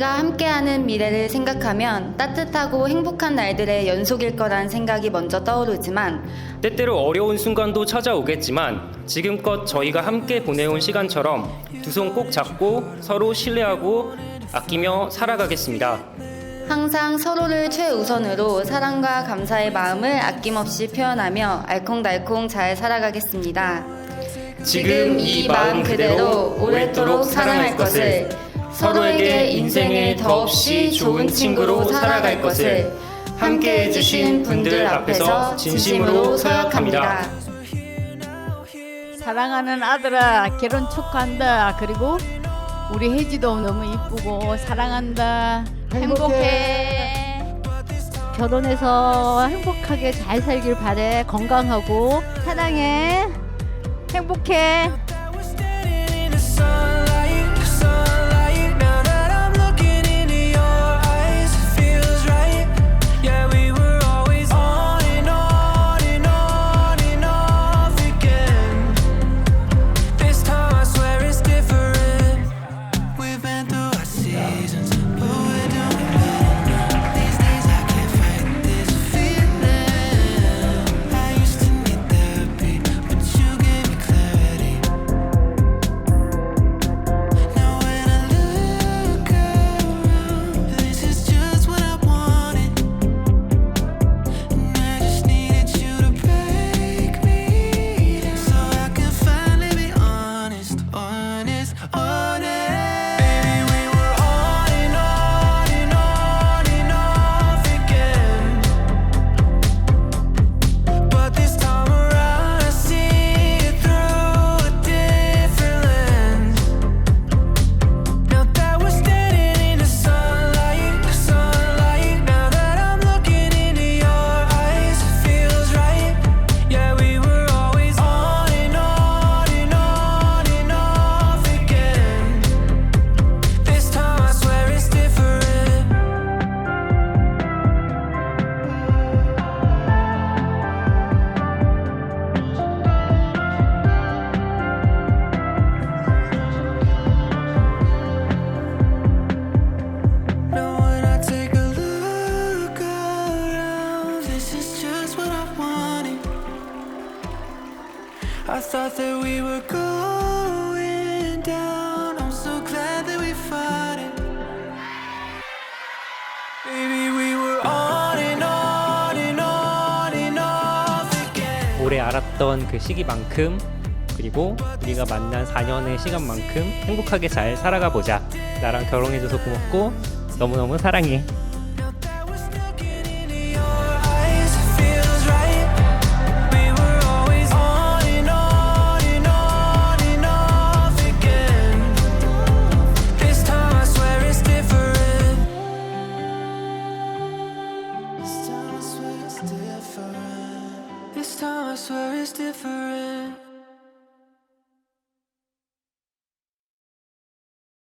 우리가 함께하는 미래를 생각하면 따뜻하고 행복한 날들의 연속일 거란 생각이 먼저 떠오르지만 때때로 어려운 순간도 찾아오겠지만 지금껏 저희가 함께 보내온 시간처럼 두 손 꼭 잡고 서로 신뢰하고 아끼며 살아가겠습니다. 항상 서로를 최우선으로 사랑과 감사의 마음을 아낌없이 표현하며 알콩달콩 잘 살아가겠습니다. 지금 이 마음 그대로 오랫도록 사랑할 것을 서로에게 인생을 더없이 좋은 친구로 살아갈 것을 함께 해주신 분들 앞에서 진심으로 서약합니다. 사랑하는 아들아 결혼 축하한다. 그리고 우리 혜지도 너무 이쁘고 사랑한다. 행복해. 결혼해서 행복하게 잘 살길 바래. 건강하고 사랑해. 행복해. This is just what I wanted. I thought that we were going down. I'm so glad that we fought it. Baby, we were on and on and on and off again. 오래 알았던 그 시기만큼 그리고 우리가 만난 4년의 시간만큼 행복하게 잘 살아가 보자. 나랑 결혼해줘서 고맙고 너무너무 사랑해. Time I swear it's different.